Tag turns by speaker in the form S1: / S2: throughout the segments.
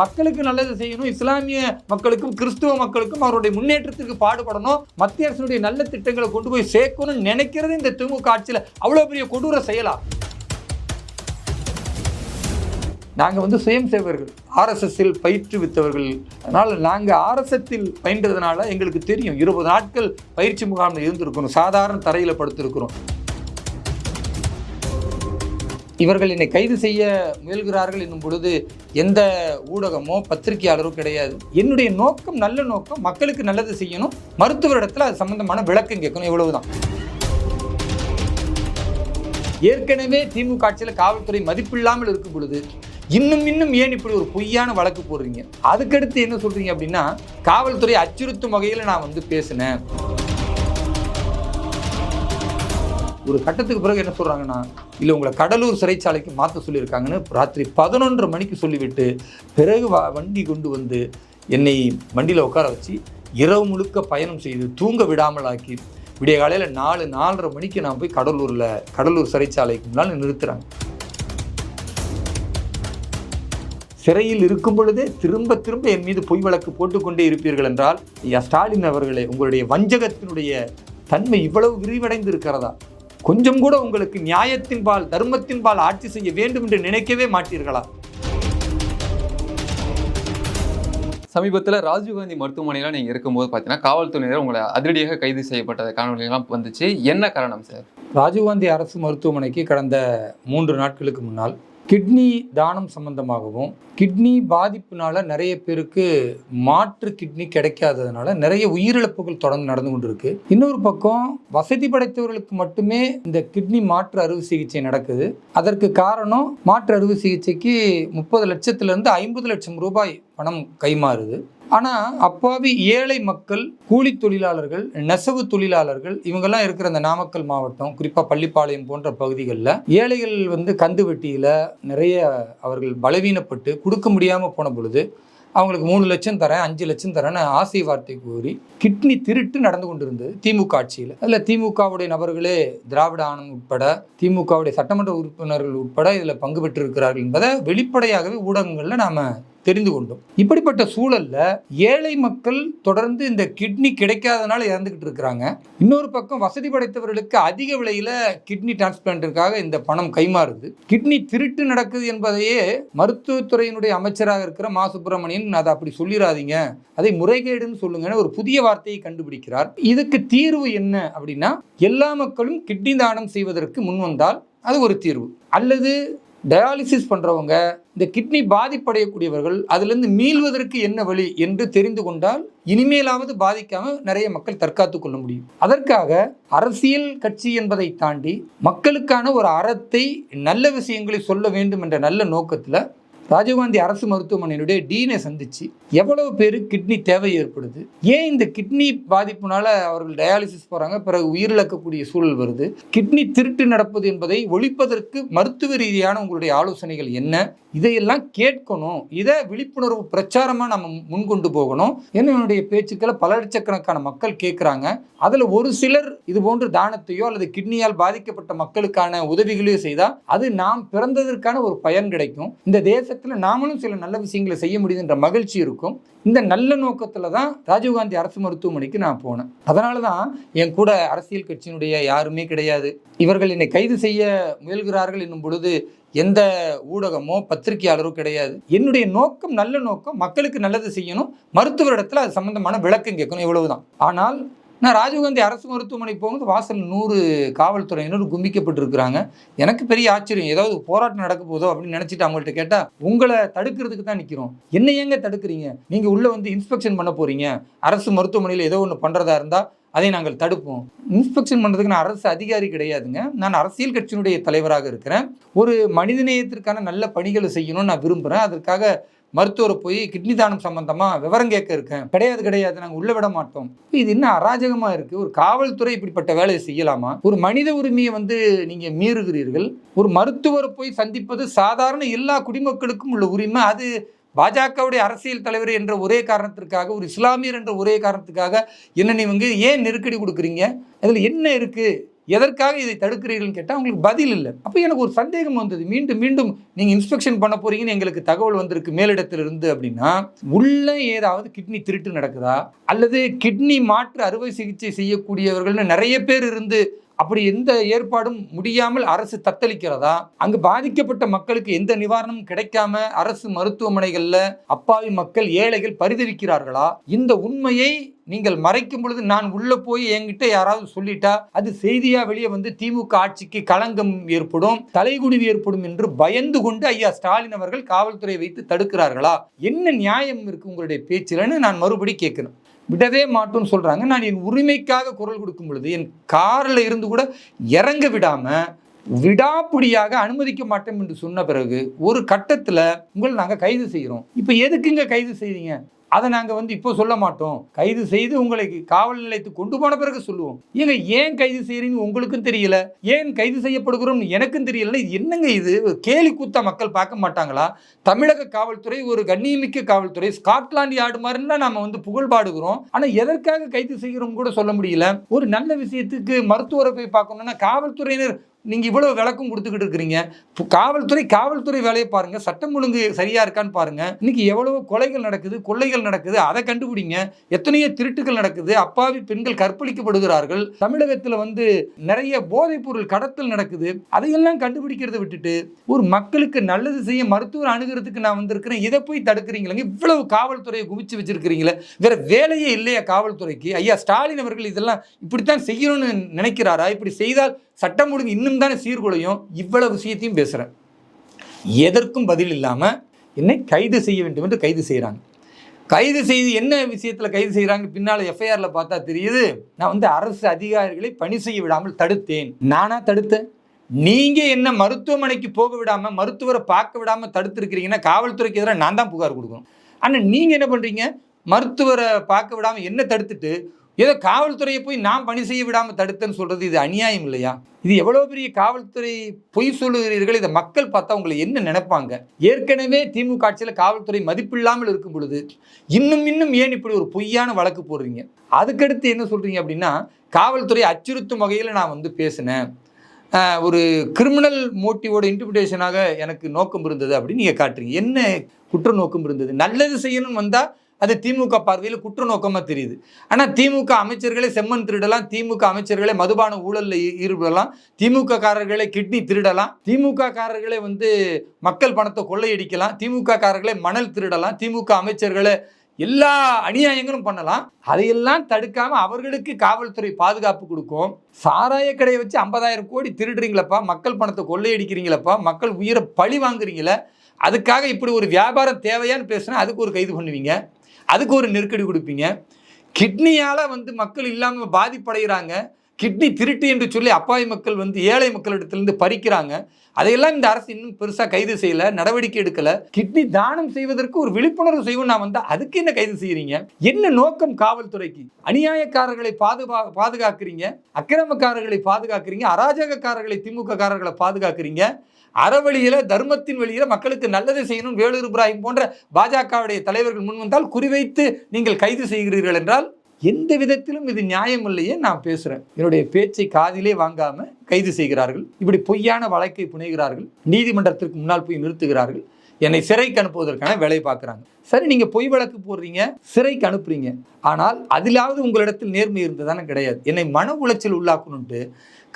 S1: மக்களுக்கு நல்லது செய்யணும் இஸ்லாமிய மக்களுக்கும் கிறிஸ்துவ மக்களுக்கும் அவருடைய முன்னேற்றத்திற்கு பாடுபடணும். மத்திய அரசினுடைய நல்ல திட்டங்களை கொண்டு போய் சேர்க்கணும்னு நினைக்கிறது இந்த திமுக ஆட்சியில். அவ்வளோ பெரிய கொடூர செயலா? நாங்கள் வந்து சுயம் சேவர்கள் ஆர்எஸ்எஸ்ஸில் பயிற்றுவித்தவர்கள் அதனால் நாங்கள் ஆர்எஸ்எஸ்ஸில் பயின்றதுனால எங்களுக்கு தெரியும் இருபது நாட்கள் பயிற்சி முகாமில் இருந்திருக்கிறோம் சாதாரண தரையில் படுத்திருக்கிறோம். இவர்கள் என்னை கைது செய்ய முயல்கிறார்கள் என்னும் பொழுது எந்த ஊடகமோ பத்திரிகையாளரோ கிடையாது. என்னுடைய நோக்கம் நல்ல நோக்கம் மக்களுக்கு நல்லது செய்யணும். மருத்துவரிடத்தில் அது சம்பந்தமான விளக்கம் கேட்கணும். இவ்வளவுதான். ஏற்கனவே திமுக ஆட்சியில் காவல்துறை மதிப்பில்லாமல் இருக்கும் பொழுது இன்னும் இன்னும் ஏன் இப்படி ஒரு பொய்யான வழக்கு போடுறீங்க? அதுக்கடுத்து என்ன சொல்றீங்க அப்படின்னா காவல்துறை அச்சுறுத்தும் வகையில் நான் வந்து பேசினேன். ஒரு கட்டத்துக்கு பிறகு என்ன சொல்கிறாங்கன்னா இல்லை உங்களை கடலூர் சிறைச்சாலைக்கு மாற்ற சொல்லியிருக்காங்கன்னு ராத்திரி பதினொன்றரை மணிக்கு சொல்லிவிட்டு பிறகு வ- வண்டி கொண்டு வந்து என்னை வண்டியில் உட்கார வச்சு இரவு முழுக்க பயணம் செய்து தூங்க விடாமல் ஆக்கி விடிய காலையில் நாலு நாலரை மணிக்கு நான் போய் கடலூரில் கடலூர் சிறைச்சாலைக்கு முன்னால் நிறுத்துகிறாங்க சிறையில் இருக்கும் பொழுதே திரும்ப திரும்ப என் மீது பொய் வழக்கு போட்டுக்கொண்டே இருப்பீர்கள் என்றால் ஸ்டாலின் அவர்களே உங்களுடைய வஞ்சகத்தினுடைய தன்மை இவ்வளவு விரிவடைந்து இருக்கிறதா கொஞ்சம் கூட உங்களுக்கு நியாயத்தின் பால் தர்மத்தின் பால் ஆட்சி செய்ய வேண்டும் என்று நினைக்கவே மாட்டீர்களா?
S2: சமீபத்தில் ராஜீவ்காந்தி மருத்துவமனையில் நீங்கள் இருக்கும்போது பார்த்தீங்கன்னா காவல்துறையினர் உங்களை அதிரடியாக கைது செய்யப்பட்ட காணொலிகள்லாம் வந்துச்சு. என்ன காரணம் சார்?
S1: ராஜீவ்காந்தி அரசு மருத்துவமனைக்கு கடந்த மூன்று நாட்களுக்கு முன்னால் கிட்னி தானம் சம்பந்தமாகவும் கிட்னி பாதிப்புனால நிறைய பேருக்கு மாற்று கிட்னி கிடைக்காததுனால நிறைய உயிரிழப்புகள் தொடர்ந்து நடந்து கொண்டிருக்கு. இன்னொரு பக்கம் வசதி படைத்தவர்களுக்கு மட்டுமே இந்த கிட்னி மாற்று அறுவை சிகிச்சை நடக்குது. அதற்கு காரணம் மாற்று அறுவை சிகிச்சைக்கு முப்பது லட்சத்திலிருந்து ஐம்பது லட்சம் ரூபாய் பணம் கைமாறுது. ஆனால் அப்பாவி ஏழை மக்கள் கூலி தொழிலாளர்கள் நெசவு தொழிலாளர்கள் இவங்கெல்லாம் இருக்கிற அந்த நாமக்கல் மாவட்டம் குறிப்பாக பள்ளிப்பாளையம் போன்ற பகுதிகளில் ஏழைகள் வந்து கந்து வெட்டியில் நிறைய அவர்கள் பலவீனப்பட்டு கொடுக்க முடியாமல் போன பொழுது அவங்களுக்கு மூணு லட்சம் தரேன் அஞ்சு லட்சம் தரேன்னு ஆசை வார்த்தை கூறி கிட்னி திருட்டு நடந்து கொண்டிருந்தது திமுக ஆட்சியில். அதில் திமுகவுடைய நபர்களே திராவிட ஆனந்த் உட்பட திமுகவுடைய சட்டமன்ற உறுப்பினர்கள் உட்பட இதில் பங்கு பெற்றிருக்கிறார்கள் என்பதை வெளிப்படையாகவே ஊடகங்களில் நாம் தெரிந்து கொண்டோம். இப்படிப்பட்ட சூழல்ல ஏழை மக்கள் தொடர்ந்து இந்த கிட்னி கிடைக்காதனால இறந்துகிட்டு இருக்கிறாங்க. இன்னொரு பக்கம் வசதி படைத்தவர்களுக்கு அதிக விலையில கிட்னி டிரான்ஸ்பிளான்ட்டிற்காக இந்த பணம் கைமாறுது. கிட்னி திருட்டு நடக்குது என்பதையே மருத்துவத்துறையினுடைய அமைச்சராக இருக்கிற மா. சுப்பிரமணியன் அதை அப்படி சொல்லிடாதீங்க அதை முறைகேடுன்னு சொல்லுங்கன்னு ஒரு புதிய வார்த்தையை கண்டுபிடிக்கிறார். இதுக்கு தீர்வு என்ன அப்படின்னா எல்லா மக்களும் கிட்னி தானம் செய்வதற்கு முன் வந்தால் அது ஒரு தீர்வு. அல்லது டயாலிசிஸ் பண்ணுறவங்க இந்த கிட்னி பாதிப்படையக்கூடியவர்கள் அதுலேருந்து மீள்வதற்கு என்ன வழி என்று தெரிந்து கொண்டால் இனிமேலாவது பாதிக்காமல் நிறைய மக்கள் தற்காத்து கொள்ள முடியும். அதற்காக அரசியல் கட்சி என்பதை தாண்டி மக்களுக்கான ஒரு அறத்தை நல்ல விஷயங்களை சொல்ல வேண்டும் என்ற நல்ல நோக்கத்தில் ராஜீவ்காந்தி அரசு மருத்துவமனையினுடைய டீனை சந்திச்சு எவ்வளவு பேர் கிட்னி தேவை ஏற்படுது? ஏன் இந்த கிட்னி பாதிப்புனால அவர்கள் டயாலிசிஸ் போறாங்க? பிறகு உயிரிழக்கக்கூடிய சூழல் வருது. கிட்னி திருட்டு நடப்பது என்பதை ஒழிப்பதற்கு மருத்துவ ரீதியான உங்களுடைய ஆலோசனைகள் என்ன? இதையெல்லாம் கேட்கணும். இதை விழிப்புணர்வு பிரச்சாரமா நம்ம முன்கொண்டு போகணும். ஏன்னா என்னுடைய பேச்சுக்களை பல லட்சக்கணக்கான மக்கள் கேட்குறாங்க அதுல ஒரு சிலர் இது போன்று தானத்தையோ அல்லது கிட்னியால் பாதிக்கப்பட்ட மக்களுக்கான உதவிகளையோ செய்தால் அது நாம் பிறந்ததற்கான ஒரு பயன் கிடைக்கும். இந்த தேசத்தில் நாமளும் சில நல்ல விஷயங்களை செய்ய முடியுதுன்ற மகிழ்ச்சி இருக்கும். இந்த நல்ல நோக்கத்தில் தான் ராஜீவ்காந்தி அரசு மருத்துவமனைக்கு நான் போனேன். அதனால தான் என் கூட அரசியல் கட்சியினுடைய யாருமே கிடையாது. இவர்கள் என்னை கைது செய்ய முயல்கிறார்கள் என்னும் பொழுது எந்த ஊடகமோ பத்திரிகையாளரோ கிடையாது. என்னுடைய நோக்கம் நல்ல நோக்கம் மக்களுக்கு நல்லது செய்யணும் மருத்துவரிடத்தில் அது சம்பந்தமான விளக்கம் கேட்கணும் இவ்வளவுதான். ஆனால் நான் ராஜீவ்காந்தி அரசு மருத்துவமனை போகும்போது வாசல் நூறு காவல்துறையினர் கும்பிக்கப்பட்டிருக்கிறாங்க. எனக்கு பெரிய ஆச்சரியம். ஏதாவது போராட்டம் நடக்க போதோ அப்படின்னு நினச்சிட்டு அவங்கள்ட்ட கேட்டால் உங்களை தடுக்கிறதுக்கு தான் நிற்கிறோம் என்ன ஏங்க தடுக்கிறீங்க? நீங்கள் உள்ளே வந்து இன்ஸ்பெக்ஷன் பண்ண போகிறீங்க அரசு மருத்துவமனையில் ஏதோ ஒன்று பண்ணுறதா இருந்தால் அதை நாங்கள் தடுப்போம். இன்ஸ்பெக்ஷன் பண்ணுறதுக்கு நான் அரசு அதிகாரி கிடையாதுங்க. நான் அரசியல் கட்சியினுடைய தலைவராக இருக்கிறேன். ஒரு மனிதநேயத்திற்கான நல்ல பணிகளை செய்யணும்னு நான் விரும்புகிறேன் அதற்காக மருத்துவரை போய் கிட்னி தானம் சம்பந்தமா விவரம் கேட்க இருக்கேன். கிடையாது கிடையாது நாங்கள் உள்ள விட மாட்டோம். இது என்ன அராஜகமா இருக்கு? ஒரு காவல்துறை இப்படிப்பட்ட வேலையை செய்யலாமா? ஒரு மனித உரிமையை வந்து நீங்க மீறுகிறீர்கள். ஒரு மருத்துவரை போய் சந்திப்பது சாதாரண எல்லா குடிமக்களுக்கும் உள்ள உரிமை. அது பாஜகவுடைய அரசியல் தலைவர் என்ற ஒரே காரணத்திற்காக ஒரு இஸ்லாமியர் என்ற ஒரே காரணத்துக்காக என்ன நீங்க ஏன் நெருக்கடி கொடுக்குறீங்க? அதில் என்ன இருக்குது எதற்காக இதை தடுக்கிறீர்கள்னு கேட்டால் அவங்களுக்கு பதில் இல்லை. அப்போ எனக்கு ஒரு சந்தேகம் வந்தது. மீண்டும் மீண்டும் நீங்கள் இன்ஸ்பெக்ஷன் பண்ண போறீங்கன்னு எங்களுக்கு தகவல் வந்திருக்கு மேலிடத்திலிருந்து அப்படின்னா உள்ளே ஏதாவது கிட்னி திருட்டு நடக்குதா? அல்லது கிட்னி மாற்று அறுவை சிகிச்சை செய்யக்கூடியவர்கள்னு நிறைய பேர் இருந்து அப்படி எந்த ஏற்பாடும் முடியாமல் அரசு தத்தளிக்கிறதா? அங்கு பாதிக்கப்பட்ட மக்களுக்கு எந்த நிவாரணமும் கிடைக்காம அரசு மருத்துவமனைகள்ல அப்பாவி மக்கள் ஏழைகள் பரிதவிக்கிறார்களா? இந்த உண்மையை நீங்கள் மறைக்கும் பொழுது நான் உள்ள போய் என்கிட்ட யாராவது சொல்லிட்டா அது செய்தியா வெளியே வந்து திமுக ஆட்சிக்கு களங்கம் ஏற்படும் தலைகுனிவு ஏற்படும் என்று பயந்து கொண்டு ஐயா ஸ்டாலின் அவர்கள் காவல்துறை வைத்து தடுக்கிறார்களா? என்ன நியாயம் இருக்கு உங்களுடைய பேச்சில்னு நான் மறுபடி கேட்கணும் விடவே மாட்டோம்னு சொல்கிறாங்க நான் என் உரிமைக்காக குரல் கொடுக்கும் பொழுது என் காரில் இருந்து கூட இறங்க விடாமல் விடாப்பிடியாக அனுமதிக்க மாட்டோம் என்று சொன்ன பிறகு ஒரு கட்டத்தில் உங்களை நாங்கள் கைது செய்கிறோம் இப்போ எதுக்குங்க கைது செய்றீங்க? அதை நாங்கள் வந்து இப்போ சொல்ல மாட்டோம். கைது செய்து உங்களை காவல் நிலையத்துக்கு கொண்டு போன பிறகு சொல்லுவோம். ஏங்க ஏன் கைது செய்கிறீங்க உங்களுக்கும் தெரியல. ஏன் கைது செய்யப்படுகிறோம்னு எனக்கும் தெரியல. இது என்னங்க இது? கேலி கூத்தா மக்கள் பார்க்க மாட்டாங்களா? தமிழக காவல்துறை ஒரு கண்ணியமிக்க காவல்துறை ஸ்காட்லாந்து யார்டு மாதிரிலாம் நம்ம வந்து புகழ் பாடுகிறோம். ஆனால் எதற்காக கைது செய்கிறோம் கூட சொல்ல முடியல. ஒரு நல்ல விஷயத்துக்கு மருத்துவரை போய் பார்க்கணும்னா காவல்துறையினர் நீங்கள் இவ்வளோ விளக்கம் கொடுத்துக்கிட்டு இருக்கிறீங்க. இப்போ காவல்துறை காவல்துறை வேலையை பாருங்கள் சட்டம் ஒழுங்கு சரியாக இருக்கான்னு பாருங்க. இன்றைக்கி எவ்வளோ கொலைகள் நடக்குது கொள்ளைகள் நடக்குது. அதை கண்டுபிடிங்க. எத்தனையோ திருட்டுகள் நடக்குது. அப்பாவி பெண்கள் கற்பழிக்கப்படுகிறார்கள். தமிழகத்தில் வந்து நிறைய போதைப்பொருள் கடத்தல் நடக்குது. அதையெல்லாம் கண்டுபிடிக்கிறத விட்டுட்டு ஒரு மக்களுக்கு நல்லது செய்ய மருத்துவர் அணுகிறதுக்கு நான் வந்திருக்கிறேன். இதை போய் தடுக்கிறீங்களேங்க. இவ்வளவு காவல்துறையை குவிச்சு வச்சிருக்கிறீங்களே. வேற வேலையே இல்லையா காவல்துறைக்கு? ஐயா ஸ்டாலின் அவர்கள் இதெல்லாம் இப்படித்தான் செய்யணும்னு நினைக்கிறாரா? இப்படி செய்தால் சட்டம் ஒழுங்கு இன்னும் தானே சீர்குலையும் இவ்வளவு விஷயத்தையும் பேசுகிறேன் எதற்கும் பதில் இல்லாமல் என்னை கைது செய்ய வேண்டும் என்று கைது செய்கிறாங்க கைது செய்து என்ன விஷயத்தில் கைது செய்கிறாங்க பின்னால் எஃப்ஐஆரில் பார்த்தா தெரியுது. நான் வந்து அரசு அதிகாரிகளை பணி செய்ய விடாமல் தடுத்தேன். நானா தடுத்தேன்? நீங்கள் என்ன மருத்துவமனைக்கு போக விடாமல் மருத்துவரை பார்க்க விடாமல் தடுத்துருக்கிறீங்கன்னா காவல்துறைக்கு எதிராக நான் தான் புகார் கொடுக்கணும். ஆனால் நீங்கள் என்ன பண்ணுறீங்க மருத்துவரை பார்க்க விடாமல் என்ன தடுத்துட்டு ஏதோ காவல்துறையை போய் நான் பணி செய்ய விடாமல் தடுத்தேன்னு சொல்கிறது இது அநியாயம் இல்லையா? இது எவ்வளோ பெரிய காவல்துறை பொய் சொல்லுகிறீர்கள்? இதை மக்கள் பார்த்தா உங்களை என்ன நினைப்பாங்க? ஏற்கனவே திமுக ஆட்சியில் காவல்துறை மதிப்பில்லாமல் இருக்கும் பொழுது இன்னும் இன்னும் ஏன் இப்படி ஒரு பொய்யான வழக்கு போடுறீங்க? அதுக்கடுத்து என்ன சொல்கிறீங்க அப்படின்னா காவல்துறை அச்சுறுத்தும் வகையில் நான் வந்து பேசினேன். ஒரு கிரிமினல் மோட்டிவோட இன்டிபிடேஷனாக எனக்கு நோக்கம் இருந்தது அப்படின்னு நீங்கள் காட்டுறீங்க. என்ன குற்ற நோக்கம் இருந்தது? நல்லது செய்யணும்னு வந்தால் அது திமுக பார்வையில் குற்ற நோக்கமாக தெரியுது. ஆனால் திமுக அமைச்சர்களை செம்மண் திருடலாம் திமுக அமைச்சர்களை மதுபான ஊழலில் ஈடுபடலாம் திமுக காரர்களை கிட்னி திருடலாம் திமுக காரர்களை வந்து மக்கள் பணத்தை கொள்ளையடிக்கலாம் திமுக காரர்களை மணல் திருடலாம் திமுக அமைச்சர்களை எல்லா அநியாயங்களும் பண்ணலாம். அதையெல்லாம் தடுக்காம அவர்களுக்கு காவல்துறை பாதுகாப்பு கொடுக்கும். சாராய கடையை வச்சு ஐம்பதாயிரம் கோடி திருடுறீங்களப்பா மக்கள் பணத்தை கொள்ளையடிக்கிறீங்களப்பா மக்கள் உயிரை பழி வாங்குறீங்களே அதுக்காக இப்படி ஒரு வியாபாரம் தேவையான்னு பேசுனா அதுக்கு ஒரு கைது பண்ணுவீங்க? அதுக்கு ஒரு நெருக்கடி கொடுப்பீங்க. கிட்னியால் வந்து மக்கள் இல்லாமல் பாதிப்படைகிறாங்க கிட்னி திருட்டு என்று சொல்லி அப்பாவி மக்கள் வந்து ஏழை மக்களிடத்திலிருந்து பறிக்கிறாங்க. அதையெல்லாம் இந்த அரசு இன்னும் பெருசாக கைது செய்யலை நடவடிக்கை எடுக்கலை. கிட்னி தானம் செய்வதற்கு ஒரு விழிப்புணர்வு செய்வோம் நான் வந்தா அதுக்கு என்ன கைது செய்கிறீங்க என்ன நோக்கம் காவல்துறைக்கு? அநியாயக்காரர்களை பாதுகா பாதுகாக்கிறீங்க அக்கிரமக்காரர்களை பாதுகாக்கிறீங்க அராஜகக்காரர்களை திமுக காரர்களை பாதுகாக்கிறீங்க அறவழியில தர்மத்தின் வழியில மக்களுக்கு நல்லதை செய்யணும் வேலூர் இப்ராஹிம் போன்ற பாஜகவுடைய தலைவர்கள் முன் வந்தால் குறிவைத்து நீங்கள் கைது செய்கிறீர்கள் என்றால் எந்த விதத்திலும் இது நியாயம் இல்லையே நான் பேசுறேன். என்னுடைய பேச்சை காதிலே வாங்காம கைது செய்கிறார்கள். இப்படி பொய்யான வழக்கை புனைகிறார்கள். நீதிமன்றத்திற்கு முன்னால் போய் நிறுத்துகிறார்கள். என்னை சிறைக்கு அனுப்புவதற்கான வேலை பார்க்குறாங்க. சரி நீங்கள் பொய் வழக்கு போடுறீங்க சிறைக்கு அனுப்புறீங்க. ஆனால் அதிலாவது உங்களிடத்தில் நேர்மை இருந்ததானே கிடையாது. என்னை மன உளைச்சல் உள்ளாக்கணுன்ட்டு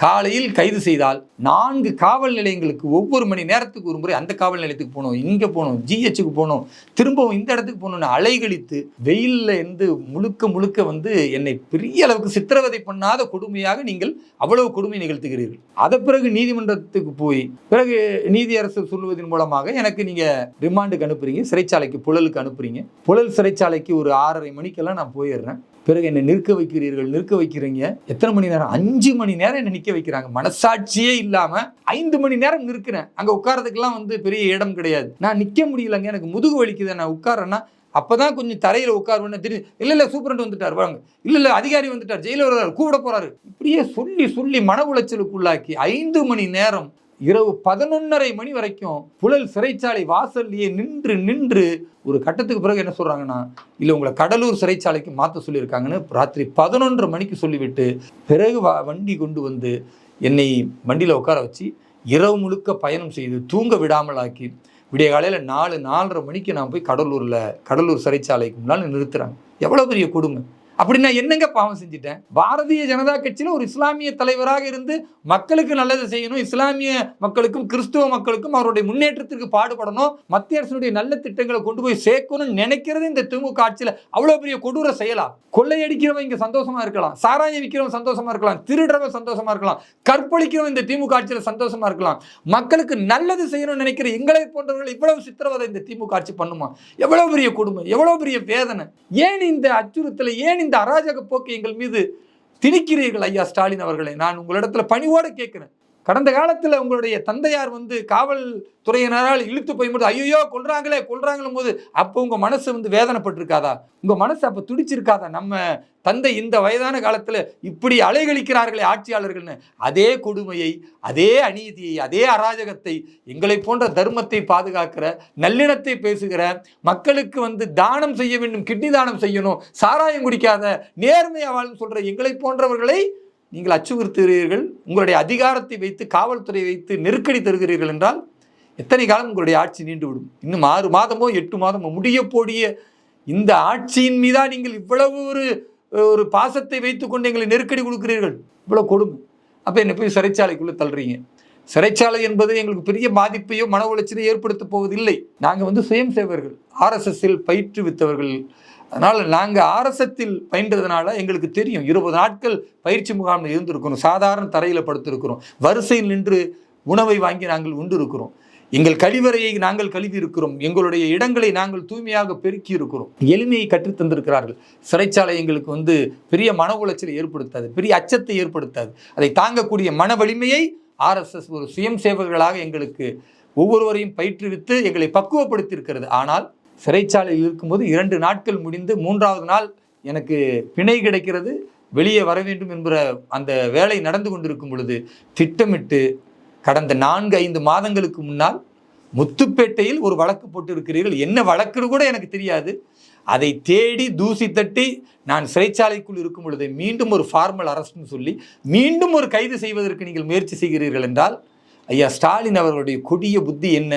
S1: காலையில் கைது செய்தால் நான்கு காவல் நிலையங்களுக்கு ஒவ்வொரு மணி நேரத்துக்கு ஒரு முறை அந்த காவல் நிலையத்துக்கு போகணும் இங்கே போகணும் ஜிஹெச்சுக்கு போகணும் திரும்பவும் இந்த இடத்துக்கு போகணும்னு அலைகழித்து வெயிலில் இருந்து முழுக்க முழுக்க வந்து என்னை பெரிய அளவுக்கு சித்திரவதை பண்ணாத கொடுமையாக நீங்கள் அவ்வளவு கொடுமை நிகழ்த்துகிறீர்கள். அதை பிறகு நீதிமன்றத்துக்கு போய் பிறகு நீதியரசு சொல்லுவதன் மூலமாக எனக்கு நீங்கள் ரிமாண்டுக்கு அனுப்புறீங்க சிறைச்சாலைக்கு புழலுக்கு அனுப்புறீங்க. புழல் சிறைச்சாலைக்கு ஒரு ஆறரை மணிக்கெல்லாம் நான் போயிடுறேன். பிறகு என்னை நிற்க வைக்கிறீர்கள் நிற்க வைக்கிறீங்க. எத்தனை மணி நேரம்? அஞ்சு மணி நேரம் என்னை நிற்க வைக்கிறாங்க. மனசாட்சியே இல்லாமல் ஐந்து மணி நேரம் நிற்கிறேன். அங்கே உட்காரதுக்கெல்லாம் வந்து பெரிய இடம் கிடையாது. நான் நிற்க முடியலங்க. எனக்கு முதுகு வலிக்குது. நான் உட்காரேன்னா அப்போ தான் கொஞ்சம் தரையில் உட்காருவேன்னு திடீர் இல்லை இல்லை சூப்பரண்ட் வந்துட்டார். வாங்க. இல்லை இல்லை அதிகாரி வந்துட்டார். ஜெயிலர் கூப்பிட போகிறாரு இப்படியே சொல்லி சொல்லி மன உளைச்சலுக்குள்ளாக்கி ஐந்து மணி நேரம் இரவு பதினொன்னரை மணி வரைக்கும் புழல் சிறைச்சாலை வாசல்லையே நின்று நின்று ஒரு கட்டத்துக்கு பிறகு என்ன சொல்கிறாங்கன்னா இல்லை உங்களை கடலூர் சிறைச்சாலைக்கு மாற்ற சொல்லியிருக்காங்கன்னு ராத்திரி பதினொன்றரை மணிக்கு சொல்லிவிட்டு பிறகு வ- வண்டி கொண்டு வந்து என்னை வண்டியில் உட்கார வச்சு இரவு முழுக்க பயணம் செய்து தூங்க விடாமல் ஆக்கி விடிய காலையில் நாலு நாலரை மணிக்கு நான் போய் கடலூரில் கடலூர் சிறைச்சாலைக்கு முன்னால் நிறுத்துகிறாங்க எவ்வளோ பெரிய கொடுமை. அப்படி நான் என்னங்க பாவம் செஞ்சுட்டேன்? பாரதிய ஜனதா கட்சியில் ஒரு இஸ்லாமிய தலைவராக இருந்து மக்களுக்கு நல்லதை செய்யணும் இஸ்லாமிய மக்களுக்கும் கிறிஸ்துவ மக்களுக்கும் அவருடைய முன்னேற்றத்திற்கு பாடுபடணும் மத்திய அரசினுடைய நல்ல திட்டங்களை கொண்டு போய் சேர்க்கணும்னு நினைக்கிறது இந்த திமுக ஆட்சியில் அவ்வளோ பெரிய கொடூர செயலா? கொள்ளையடிக்கிறவன் இங்கே சந்தோஷமா இருக்கலாம் சாராயம் விற்கிறவன் சந்தோஷமா இருக்கலாம் திருடுறவன் சந்தோஷமா இருக்கலாம் கற்பழிக்கிறவன் இந்த திமுக ஆட்சியில் சந்தோஷமா இருக்கலாம். மக்களுக்கு நல்லது செய்யணும்னு நினைக்கிற எங்களை போன்றவர்கள் இவ்வளவு சித்திரவதை இந்த திமுக ஆட்சி பண்ணுமா? எவ்வளவு பெரிய கொடுமை எவ்வளவு பெரிய வேதனை? ஏன் இந்த அச்சுறுத்தலை ஏன் இந்த அராஜக போக்கு எங்கள் மீது திணிக்கிறீர்கள் ஐயா ஸ்டாலின் அவர்களை. நான் உங்களிடத்துல பணிவோடு கேட்கிறேன். கடந்த காலத்தில் உங்களுடைய தந்தையார் வந்து காவல்துறையினரால் இழுத்து போயும்போது ஐயோ கொள்றாங்களே கொள்றாங்களும் போது அப்போ உங்கள் மனசு வந்து வேதனைப்பட்டிருக்காதா? உங்கள் மனசு அப்போ துடிச்சிருக்காதா? நம்ம தந்தை இந்த வயதான காலத்தில் இப்படி அலைகழிக்கிறார்களே ஆட்சியாளர்கள்னு. அதே கொடுமையை அதே அநீதியை அதே அராஜகத்தை எங்களை போன்ற தர்மத்தை பாதுகாக்கிற நல்லிணத்தை பேசுகிற மக்களுக்கு வந்து தானம் செய்ய வேண்டும் கிட்னி தானம் செய்யணும் சாராயம் குடிக்காத நேர்மையாவாள்னு வாழும் எங்களை போன்றவர்களை நீங்கள் அச்சுறுத்துகிறீர்கள் உங்களுடைய அதிகாரத்தை வைத்து காவல்துறை வைத்து நெருக்கடி தருகிறீர்கள் என்றால் எத்தனை காலம் உங்களுடைய ஆட்சி நீண்டு விடும் இன்னும் ஆறு மாதமோ எட்டு மாதமோ முடிய போடிய இந்த ஆட்சியின் மீதா நீங்கள் இவ்வளவு ஒரு ஒரு பாசத்தை வைத்துக்கொண்டு எங்களை நெருக்கடி கொடுக்கிறீர்கள்? இவ்வளோ கொடுமை அப்போ என்னை போய் சிறைச்சாலைக்குள்ளே தள்ளுறீங்க. சிறைச்சாலை என்பது எங்களுக்கு பெரிய பாதிப்பையோ மன உளைச்சலையோ ஏற்படுத்த போவதில்லை. நாங்கள் வந்து சுயம் சேவர்கள் ஆர்எஸ்எஸ்ஸில் பயிற்றுவித்தவர்கள். அதனால் நாங்கள் ஆர்எஸ்எத்தில் பயின்றதுனால எங்களுக்கு தெரியும். இருபது நாட்கள் பயிற்சி முகாமில் இருந்திருக்கிறோம். சாதாரண தரையில் படுத்திருக்கிறோம். வரிசையில் நின்று உணவை வாங்கி நாங்கள் உண்டு இருக்கிறோம் எங்கள் கழிவறையை நாங்கள் கழுவி இருக்கிறோம் எங்களுடைய இடங்களை நாங்கள் தூய்மையாக பெருக்கி இருக்கிறோம் எளிமையை கற்றுத்தந்திருக்கிறார்கள் சிறைச்சாலை எங்களுக்கு வந்து பெரிய மன உளைச்சலை ஏற்படுத்தாது. பெரிய அச்சத்தை ஏற்படுத்தாது. அதை தாங்கக்கூடிய மன வலிமையை ஆர்எஸ்எஸ் ஒரு சுயம் சேவகர்களாக எங்களுக்கு ஒவ்வொருவரையும் பயிற்றுவித்து எங்களை பக்குவப்படுத்தியிருக்கிறது. ஆனால் சிறைச்சாலையில் இருக்கும்போது இரண்டு நாட்கள் முடிந்து மூன்றாவது நாள் எனக்கு பிணை கிடைக்கிறது. வெளியே வர வேண்டும் என்கிற அந்த வேலை நடந்து கொண்டிருக்கும் பொழுது திட்டமிட்டு கடந்த நான்கு ஐந்து மாதங்களுக்கு முன்னால் முத்துப்பேட்டையில் ஒரு வழக்கு போட்டு இருக்கிறீர்கள் என்ன வழக்குன்னு கூட எனக்கு தெரியாது. அதை தேடி தூசி தட்டி நான் சிறைச்சாலைக்குள் இருக்கும் பொழுது மீண்டும் ஒரு ஃபார்மல் அரஸ்ட்னு சொல்லி மீண்டும் ஒரு கைது செய்வதற்கு நீங்கள் முயற்சி செய்கிறீர்கள் என்றால் ஐயா ஸ்டாலின் அவர்களுடைய கொடிய புத்தி என்ன?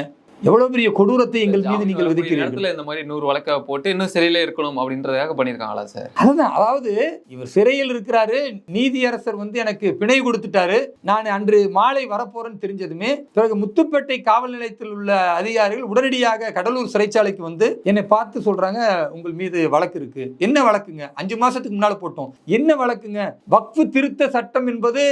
S1: எவ்வளவு பெரிய கொடூரத்தை எங்கள் மீது நீங்கள் விதிக்கிறீர்கள்?
S2: இந்த மாதிரி நூறு வழக்க போட்டு இன்னும் சிறையில இருக்கணும் அப்படின்றதுக்காக பண்ணியிருக்காங்களா சார்.
S1: அதுதான். அதாவது இவர் சிறையில் இருக்கிறாரு நீதியரசர் வந்து எனக்கு பிணை கொடுத்துட்டாரு. நான் அன்று மாலை வரப்போறேன்னு தெரிஞ்சதுமே பிறகு முத்துப்பேட்டை காவல் நிலையத்தில் உள்ள அதிகாரிகள் உடனடியாக கடலூர் சிறைச்சாலைக்கு வந்து என்னை பார்த்து சொல்றாங்க உங்கள் மீது வழக்கு இருக்கு. என்ன வழக்குங்க? அஞ்சு மாசத்துக்கு முன்னால போட்டோம். என்ன வழக்குங்க? வக்ஃபு திருத்த சட்டம் என்பது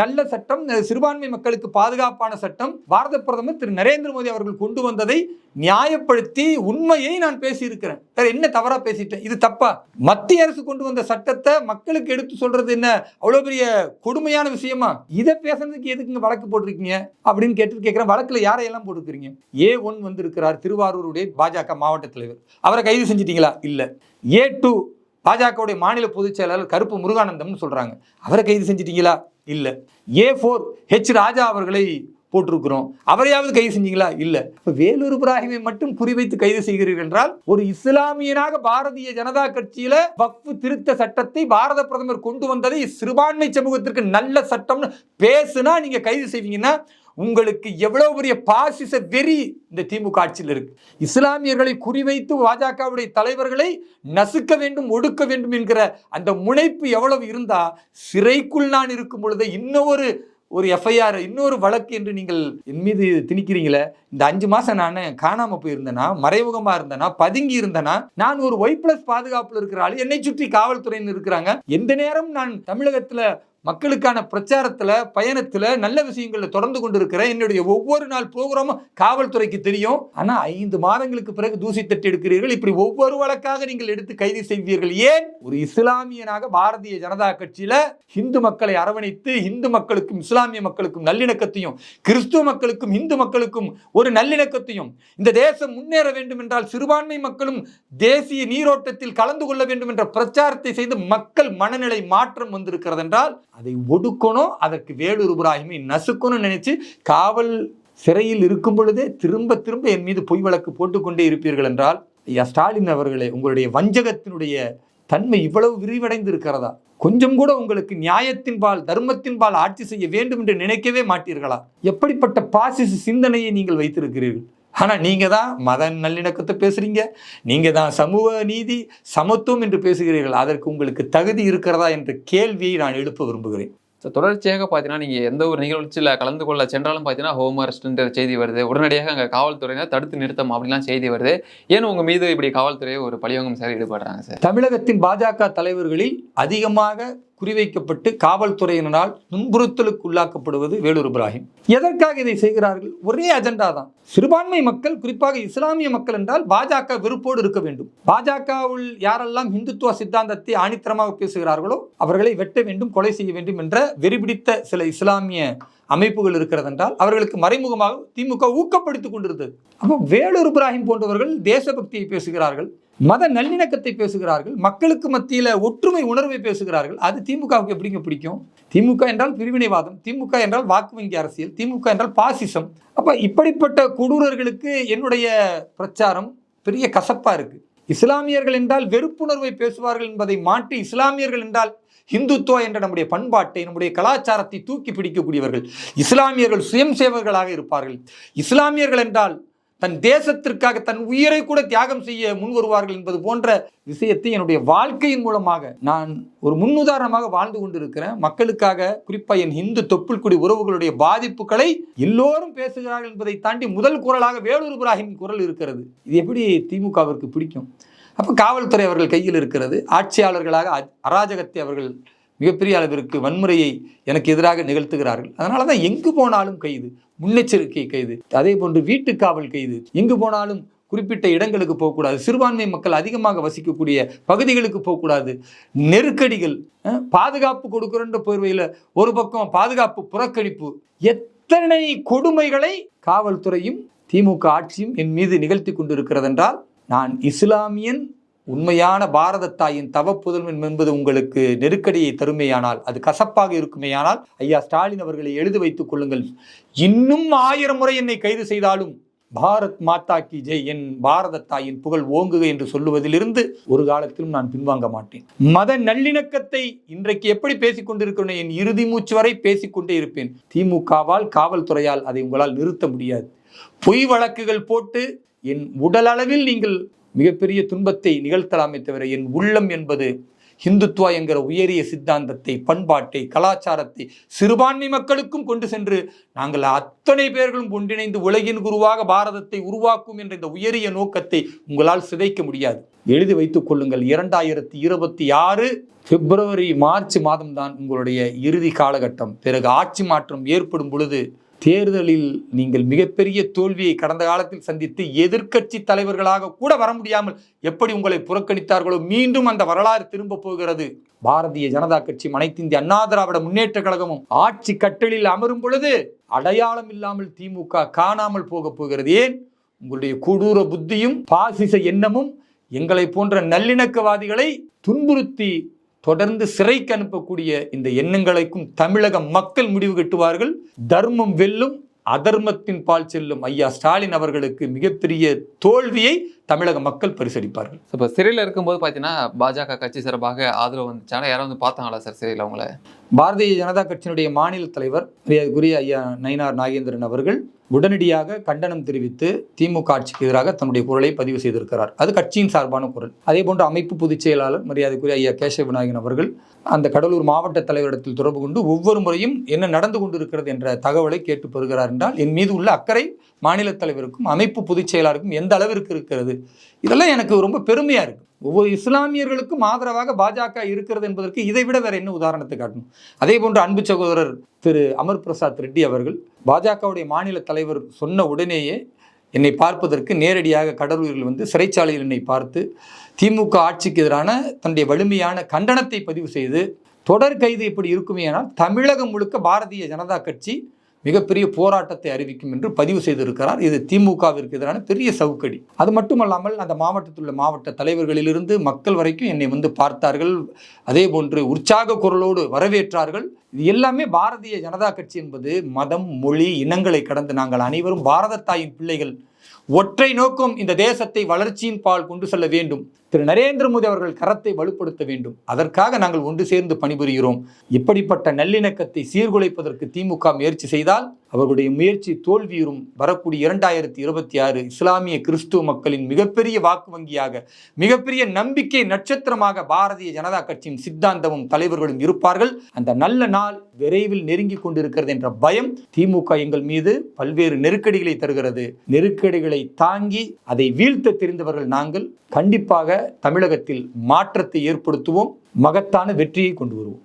S1: நல்ல சட்டம் சிறுபான்மை மக்களுக்கு பாதுகாப்பான சட்டம். பாரத பிரதமர் திரு நரேந்திர மோடி அவர்கள் கொண்டு வந்ததை நியாயப்படுத்தி உண்மையை நான் பேசியிருக்கிறேன். வேற என்ன தவறா பேசிட்டேன்? இது தப்பா? மத்திய அரசு கொண்டு வந்த சட்டத்தை மக்களுக்கு எடுத்து சொல்றது என்ன? அவ்வளவு பெரிய கொடுமையான விஷயமா? இதை பேசுறதுக்கு எதுக்குங்க வழக்கு போட்டிருக்கீங்க? அப்படின்னு கேட்டு கேட்கிறேன் வழக்குல யாரையெல்லாம் போட்டிருக்கிறீங்க? ஏ ஒன் வந்திருக்கிறார் திருவாரூருடைய பாஜக மாவட்ட தலைவர். அவரை கைது செஞ்சிட்டீங்களா? இல்ல. ஏ டூ பாஜகவுடைய மாநில பொதுச் செயலாளர் கருப்பு முருகானந்தம்னு சொல்றாங்க. அவரை கைது செஞ்சிட்டீங்களா? இல்ல. ஏ ஃபோர் ஹெச் ராஜா அவர்களை போட்டிருக்கிறோம். அவரையாவது கைது செஞ்சீங்களா? இல்லை. இப்போ வேலூர் இப்ராஹிமை மட்டும் குறிவைத்து கைது செய்கிறீர்கள் என்றால் ஒரு இஸ்லாமியனாக பாரதிய ஜனதா கட்சியில வக்ஃபு திருத்த சட்டத்தை பாரத பிரதமர் கொண்டு வந்ததை சிறுபான்மை சமூகத்திற்கு நல்ல சட்டம்னு பேசுனா நீங்க கைது செய்வீங்கன்னா உங்களுக்கு எவ்வளவு பெரிய பாசிச வெறி இந்த திமுக ஆட்சியில் இருக்கு. இஸ்லாமியர்களை குறிவைத்து பாஜகவுடைய தலைவர்களை நசுக்க வேண்டும் ஒடுக்க வேண்டும் என்கிற அந்த முனைப்பு எவ்வளவு இருந்தா சிறைக்குள் நான் இருக்கும் பொழுது இன்னொரு ஒரு எஃப்ஐஆர் இன்னொரு வழக்கு என்று நீங்கள் என் மீது திணிக்கிறீங்களே? இந்த அஞ்சு மாசம் நான் காணாம போயிருந்தேனா மறைமுகமா இருந்தேனா பதுங்கி இருந்தேனா நான் ஒரு ஒய் பிளஸ் பாதுகாப்புல இருக்கிற ஆள் என்னை சுற்றி காவல்துறையினர் இருக்கிறாங்க. எந்த நேரம் நான் தமிழகத்துல மக்களுக்கான பிரச்சாரத்தில் பயணத்தில் நல்ல விஷயங்களில் தொடர்ந்து கொண்டிருக்கிறேன் என்னுடைய ஒவ்வொரு நாள் ப்ரோக்ராமும் காவல்துறைக்கு தெரியும். ஆனால் ஐந்து மாதங்களுக்கு பிறகு தூசி தட்டி எடுக்கிறீர்கள். இப்படி ஒவ்வொரு வழக்காக நீங்கள் எடுத்து கைது செய்வீர்கள். ஏன்? ஒரு இஸ்லாமியனாக பாரதிய ஜனதா கட்சியில் இந்து மக்களை அரவணைத்து இந்து மக்களுக்கும் இஸ்லாமிய மக்களுக்கும் நல்லிணக்கத்தையும் கிறிஸ்துவ மக்களுக்கும் இந்து மக்களுக்கும் ஒரு நல்லிணக்கத்தையும் இந்த தேசம் முன்னேற வேண்டும் என்றால் சிறுபான்மை மக்களும் தேசிய நீரோட்டத்தில் கலந்து கொள்ள வேண்டும் என்ற பிரச்சாரத்தை செய்து மக்கள் மனநிலை மாற்றம் வந்திருக்கிறது என்றால் அதை ஒடுக்கணும் அதற்கு வேலூர் இப்ராஹிமை நசுக்கணும்னு நினைச்சு காவல் சிறையில் இருக்கும் பொழுதே திரும்ப திரும்ப என் மீது பொய் வழக்கு போட்டுக்கொண்டே இருப்பீர்கள் என்றால் ஐயா ஸ்டாலின் அவர்களே உங்களுடைய வஞ்சகத்தினுடைய தன்மை இவ்வளவு விரிவடைந்து இருக்கிறதா கொஞ்சம் கூட உங்களுக்கு நியாயத்தின்பால் தர்மத்தின்பால் ஆட்சி செய்ய வேண்டும் என்று நினைக்கவே மாட்டீர்களா? எப்படிப்பட்ட பாசிச சிந்தனையை நீங்கள் வைத்திருக்கிறீர்கள்? ஆனால் நீங்கள் தான் மத நல்லிணக்கத்தை பேசுகிறீங்க நீங்கள் தான் சமூக நீதி சமத்துவம் என்று பேசுகிறீர்கள். அதற்கு உங்களுக்கு தகுதி இருக்கிறதா என்ற கேள்வியை நான் எழுப்ப விரும்புகிறேன்.
S2: ஸோ தொடர்ச்சியாக பார்த்தீங்கன்னா நீங்கள் எந்த ஒரு நிகழ்ச்சியில் கலந்து கொள்ள சென்றாலும் பார்த்தீங்கன்னா ஹோம் அரெஸ்ட்ன்ற செய்தி வருது. உடனடியாக அங்கே காவல்துறையினர் தடுத்து நிறுத்தம் அப்படிலாம் செய்தி வருது. ஏன் உங்கள் மீது இப்படி காவல்துறையை ஒரு பழிவங்கம் சார் ஈடுபடுறாங்க சார்?
S1: தமிழகத்தின் பாஜக தலைவர்களில் அதிகமாக குறிவைக்கப்பட்டு காவல்துறையினரால் துன்புறுத்தலுக்கு உள்ளாக்கப்படுவது வேலூர் இப்ராஹிம். எதற்காக இதை செய்கிறார்கள்? ஒரே அஜெண்டா தான். சிறுபான்மை மக்கள் குறிப்பாக இஸ்லாமிய மக்கள் என்றால் பாஜக வெறுப்போடு இருக்க வேண்டும். பாஜகவுள் யாரெல்லாம் இந்துத்துவ சித்தாந்தத்தை ஆணித்தரமாக பேசுகிறார்களோ அவர்களை வெட்ட வேண்டும் கொலை செய்ய வேண்டும் என்ற வெறிபிடித்த சில இஸ்லாமிய அமைப்புகள் இருக்கிறது என்றால் அவர்களுக்கு மறைமுகமாக திமுக ஊக்கப்படுத்திக் கொண்டிருந்தது. அப்போ வேலூர் இப்ராஹிம் போன்றவர்கள் தேசபக்தியை பேசுகிறார்கள். மத நல்லிணக்கத்தை பேசுகிறார்கள் மக்களுக்கு மத்தியில் ஒற்றுமை உணர்வை பேசுகிறார்கள். அது திமுகவுக்கு எப்படிங்க பிடிக்கும்? திமுக என்றால் பிரிவினைவாதம் திமுக என்றால் வாக்கு வங்கி அரசியல் திமுக என்றால் பாசிசம். அப்போ இப்படிப்பட்ட கொடூரர்களுக்கு என்னுடைய பிரச்சாரம் பெரிய கசப்பாக இருக்குது இஸ்லாமியர்கள் என்றால் வெறுப்புணர்வை பேசுவார்கள் என்பதை மாற்றி இஸ்லாமியர்கள் என்றால் இந்துத்துவா என்ற நம்முடைய பண்பாட்டை நம்முடைய கலாச்சாரத்தை தூக்கி பிடிக்கக்கூடியவர்கள். இஸ்லாமியர்கள் சுயம் சேவகர்களாக இருப்பார்கள். இஸ்லாமியர்கள் என்றால் தன் தேசத்திற்காக தன் உயிரை கூட தியாகம் செய்ய முன் வருவார்கள் என்பது போன்ற விஷயத்தை என்னுடைய வாழ்க்கையின் மூலமாக நான் ஒரு முன்னுதாரணமாக வாழ்ந்து கொண்டிருக்கிறேன். மக்களுக்காக குறிப்பாக என் இந்து தொப்புள் குடி உறவுகளுடைய பாதிப்புகளை எல்லோரும் பேசுகிறார்கள் என்பதை தாண்டி முதல் குரலாக வேலூர் இப்ராஹிம் குரல் இருக்கிறது. இது எப்படி திமுகவிற்கு பிடிக்கும்? அப்போ காவல்துறை அவர்கள் கையில் இருக்கிறது. ஆட்சியாளர்களாக அராஜகத்தை அவர்கள் மிகப்பெரிய அளவிற்கு வன்முறையை எனக்கு எதிராக நிகழ்த்துகிறார்கள். அதனால தான் எங்கு போனாலும் கைது முன்னெச்சரிக்கை கைது அதே போன்று வீட்டு காவல் கைது. எங்கு போனாலும் குறிப்பிட்ட இடங்களுக்கு போகக்கூடாது. சிறுபான்மை மக்கள் அதிகமாக வசிக்கக்கூடிய பகுதிகளுக்கு போகக்கூடாது. நெருக்கடிகள் பாதுகாப்பு கொடுக்குறன்ற போர்வையில் ஒரு பக்கம் பாதுகாப்பு புறக்கணிப்பு. எத்தனை கொடுமைகளை காவல்துறையும் திமுக ஆட்சியும் என் மீது நிகழ்த்தி கொண்டிருக்கிறது என்றால் நான் இஸ்லாமியன் உண்மையான பாரத தாயின் தவப்புதல்வன் என்பது உங்களுக்கு நெருக்கடியை தருமையானால் அது கசப்பாக இருக்குமேயானால் ஐயா ஸ்டாலின் அவர்களை எழுதி வைத்துக் கொள்ளுங்கள். இன்னும் ஆயிரம் முறை என்னை கைது செய்தாலும் பாரத் மாதா கி ஜெய் என் பாரத தாயின் புகழ் ஓங்குக என்று சொல்லுவதிலிருந்து ஒரு காலத்திலும் நான் பின்வாங்க மாட்டேன். மத நல்லிணக்கத்தை இன்றைக்கு எப்படி பேசிக்கொண்டிருக்கிறேன் என் இறுதி மூச்சு வரை பேசிக்கொண்டே இருப்பேன். திமுகவால் காவல்துறையால் அதை உங்களால் நிறுத்த முடியாது. பொய் வழக்குகள் போட்டு என் உடல் அளவில் நீங்கள் மிகப்பெரிய துன்பத்தை நிகழ்த்தலாமே தவிர என் உள்ளம் என்பது ஹிந்துத்வா என்கிற உயரிய சித்தாந்தத்தை பண்பாட்டை கலாச்சாரத்தை சிறுபான்மை மக்களுக்கும் கொண்டு சென்று நாங்கள் அத்தனை பேர்களும் ஒன்றிணைந்து உலகின் குருவாக பாரதத்தை உருவாக்கும் என்ற இந்த உயரிய நோக்கத்தை உங்களால் சிதைக்க முடியாது. எழுதி வைத்துக் கொள்ளுங்கள் இரண்டாயிரத்தி இருபத்தி ஆறு பிப்ரவரி மார்ச் மாதம்தான் உங்களுடைய இறுதி காலகட்டம். பிறகு ஆட்சி மாற்றம் ஏற்படும் பொழுது தேர்தலில் நீங்கள் மிகப்பெரிய தோல்வியை கடந்த காலத்தில் சந்தித்து எதிர்க்கட்சி தலைவர்களாக கூட வர முடியாமல் எப்படி உங்களை புறக்கணித்தார்களோ மீண்டும் அந்த வரலாறு திரும்ப போகிறது. பாரதிய ஜனதா கட்சி அனைத்திந்திய அண்ணா திராவிட முன்னேற்ற கழகமும் ஆட்சி கட்டளில் அமரும் பொழுது அடையாளம் இல்லாமல் திமுக காணாமல் போக போகிறது. ஏன்? உங்களுடைய கொடூர புத்தியும் பாசிச எண்ணமும் எங்களை போன்ற நல்லிணக்கவாதிகளை துன்புறுத்தி தொடர்ந்து சிறைக்கு அனுப்பக்கூடிய இந்த எண்ணங்களுக்கும் தமிழக மக்கள் முடிவு கட்டுவார்கள். தர்மம் வெல்லும் அதர்மத்தின் பால் செல்லும் ஐயா ஸ்டாலின் அவர்களுக்கு மிகப்பெரிய தோல்வியை தமிழக மக்கள் பரிசளிப்பார்கள்
S2: இப்போ சிறையில் இருக்கும்போது பார்த்தீங்கன்னா பாஜக கட்சி சார்பாக ஆதரவு வந்துச்சு ஆனால் யாரும் வந்து பார்த்தாங்களா சார் சிறையில் அவங்கள
S1: பாரதிய ஜனதா கட்சியினுடைய மாநில தலைவர் மரியாதைக்குரிய ஐயா நயினார் நாகேந்திரன் அவர்கள் உடனடியாக கண்டனம் தெரிவித்து திமுக ஆட்சிக்கு எதிராக தன்னுடைய குரலை பதிவு செய்திருக்கிறார். அது கட்சியின் சார்பான குரல். அதே போன்று அமைப்பு பொதுச் செயலாளர் மரியாதைக்குரிய ஐயா கேசவ விநாயகன் அவர்கள் அந்த கடலூர் மாவட்ட தலைவரிடத்தில் தொடர்பு கொண்டு ஒவ்வொரு முறையும் என்ன நடந்து கொண்டிருக்கிறது என்ற தகவலை கேட்டு பெறுகிறார் என்றால் என் மீது உள்ள அக்கறை மாநில தலைவருக்கும் அமைப்பு பொதுச் செயலாளருக்கும் எந்த அளவிற்கு இருக்கிறது? இதெல்லாம் எனக்கு ரொம்ப பெருமையாக இருக்கு. ஒவ்வொரு இஸ்லாமியர்களுக்கும் ஆதரவாக பாஜக இருக்கிறது என்பதற்கு இதை விட வேற என்ன உதாரணத்தை காட்டணும்? அதே போன்று அன்பு சகோதரர் திரு அமர் பிரசாத் ரெட்டி அவர்கள் பாஜகவுடைய மாநில தலைவர் சொன்ன உடனேயே என்னை பார்ப்பதற்கு நேரடியாக கடலூரில் வந்து சிறைச்சாலையில் என்னை பார்த்து திமுக ஆட்சிக்கு எதிரான தன்னுடைய வலிமையான கண்டனத்தை பதிவு செய்து தொடர் கைது இப்படி இருக்குமேயானால் தமிழகம் முழுக்க பாரதிய ஜனதா கட்சி மிகப்பெரிய போராட்டத்தை அறிவிக்கும் என்று பதிவு செய்திருக்கிறார். இது திமுகவிற்கு எதிரான பெரிய சவுக்கடி. அது மட்டுமல்லாமல் அந்த மாவட்டத்தில் உள்ள மாவட்ட தலைவர்களிலிருந்து மக்கள் வரைக்கும் என்னை வந்து பார்த்தார்கள். அதே போன்று உற்சாக குரலோடு வரவேற்றார்கள். இது எல்லாமே பாரதிய ஜனதா கட்சி என்பது மதம் மொழி இனங்களை கடந்து நாங்கள் அனைவரும் பாரத தாயின் பிள்ளைகள். ஒற்றை நோக்கம் இந்த தேசத்தை வளர்ச்சியின் பால் கொண்டு செல்ல வேண்டும். திரு நரேந்திர மோடி அவர்கள் கரத்தை வலுப்படுத்த வேண்டும். அதற்காக நாங்கள் ஒன்று சேர்ந்து பணிபுரிகிறோம். இப்படிப்பட்ட நல்லிணக்கத்தை சீர்குலைப்பதற்கு திமுக முயற்சி செய்தால் அவர்களுடைய முயற்சி தோல்வியுறும். வரக்கூடிய இரண்டாயிரத்தி இருபத்தி ஆறு இஸ்லாமிய கிறிஸ்துவ மக்களின் மிகப்பெரிய வாக்கு வங்கியாக மிகப்பெரிய நம்பிக்கை நட்சத்திரமாக பாரதிய ஜனதா கட்சியின் சித்தாந்தமும் தலைவர்களும் இருப்பார்கள். அந்த நல்ல நாள் விரைவில் நெருங்கி கொண்டிருக்கிறது என்ற பயம் திமுக எங்கள் மீது பல்வேறு நெருக்கடிகளை தருகிறது. நெருக்கடிகளை தாங்கி அதை வீழ்த்த தெரிந்தவர்கள் நாங்கள். கண்டிப்பாக தமிழகத்தில் மாற்றத்தை ஏற்படுத்துவோம் மகத்தான வெற்றியை கொண்டு வருவோம்.